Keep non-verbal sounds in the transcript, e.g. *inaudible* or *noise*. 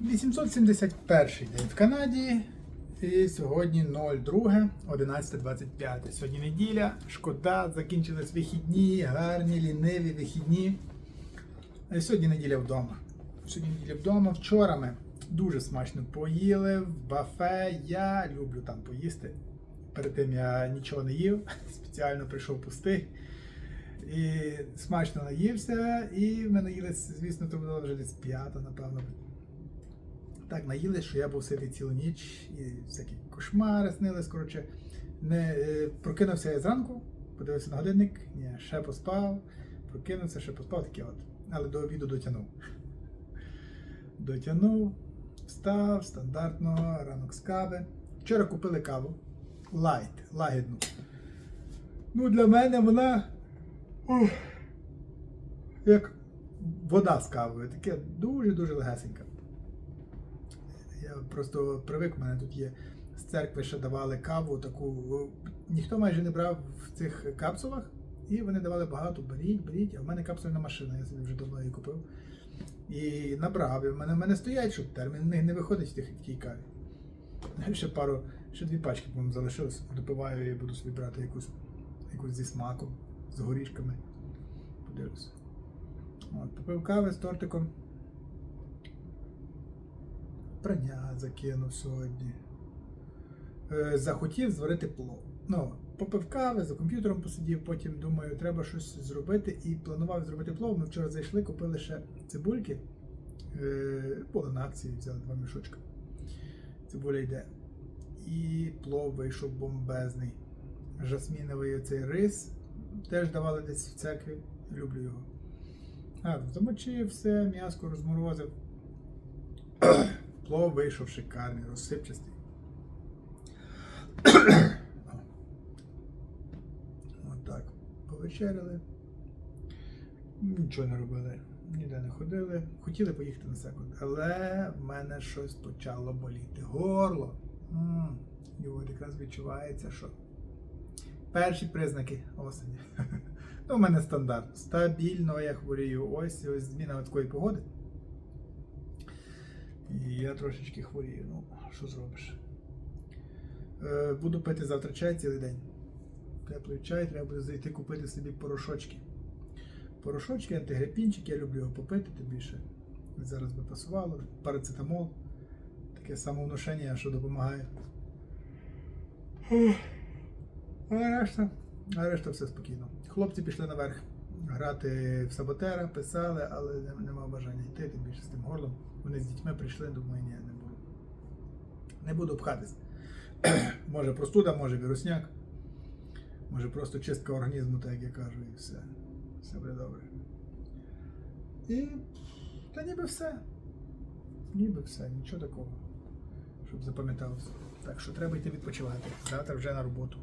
871 день в Канаді. І сьогодні 02, 11.25. Сьогодні неділя. Шкода, закінчились вихідні, гарні, ліниві вихідні. А сьогодні неділя вдома. Сьогодні неділя вдома. Вчора ми дуже смачно поїли в бафе. Я люблю там поїсти. Перед тим я нічого не їв, *laughs* спеціально прийшов пустий. І смачно наївся, і ми наїлися, звісно, то було вже десь п'ята, напевно. Так наїлись, що я був ситий цілу ніч, і всякі кошмари снились. Коротше, не, е, прокинувся я зранку, подивився на годинник, ні, ще поспав, прокинувся, ще поспав, таке от. Але до обіду дотягнув. Дотягнув, встав, стандартно, ранок з кави. Вчора купили каву. Лайт, лагідну. Ну, для мене вона. ух, як вода з кавою. Таке дуже-дуже легесеньке. Я просто привик, в мене тут є з церкви ще давали каву, таку. Ніхто майже не брав в цих капсулах, і вони давали багато, беріть, беріть, а в мене капсульна машина, я собі вже давно її купив. І набрав, і в мене, в мене стоять, що термін не, не виходить в, тих, тій каві. Ще пару, ще дві пачки, по-моєму, залишилось. Допиваю і буду собі брати якусь, якусь зі смаком, з горішками. Подивлюся. Попив кави з тортиком. Прання закинув сьогодні. Е, захотів зварити плов. Ну, попив кави, за комп'ютером посидів, потім думаю, треба щось зробити і планував зробити плов. Ми вчора зайшли, купили ще цибульки. Е, були на акції, взяли два мішочка. Цибуля йде. І плов вийшов бомбезний. Жасміновий оцей рис. Теж давали десь в церкві. Люблю його. Гарно замочив все, м'яско розморозив. Плов вийшов шикарний, розсипчастий. Отак. Повечеряли. Нічого не робили, ніде не ходили. Хотіли поїхати на секунд, але в мене щось почало боліти. Горло. М, І от якраз відчувається, що перші признаки осені. *laughs* Ну, у мене стандарт. Стабільно я хворію. Ось ось зміна такої погоди. І я трошечки хворію. Ну, що зробиш? Е, буду пити завтра чай цілий день. Теплий чай, треба буде зайти купити собі порошочки. Порошочки, антигрипінчик, я люблю його попити, тим більше. Зараз би пасувало. Парацетамол. Таке самовнушення, що допомагає. А решта, а решта все спокійно. Хлопці пішли наверх грати в саботера, писали, але нема бажання йти, тим більше з тим горлом. Вони з дітьми прийшли, думаю, ні, не буду. Не буду пхатись. *clears throat* може простуда, може вірусняк, може просто чистка організму, так як я кажу, і все. Все буде добре. І та ніби все. Ніби все, нічого такого, щоб запам'яталося. Так що треба йти відпочивати. Завтра вже на роботу.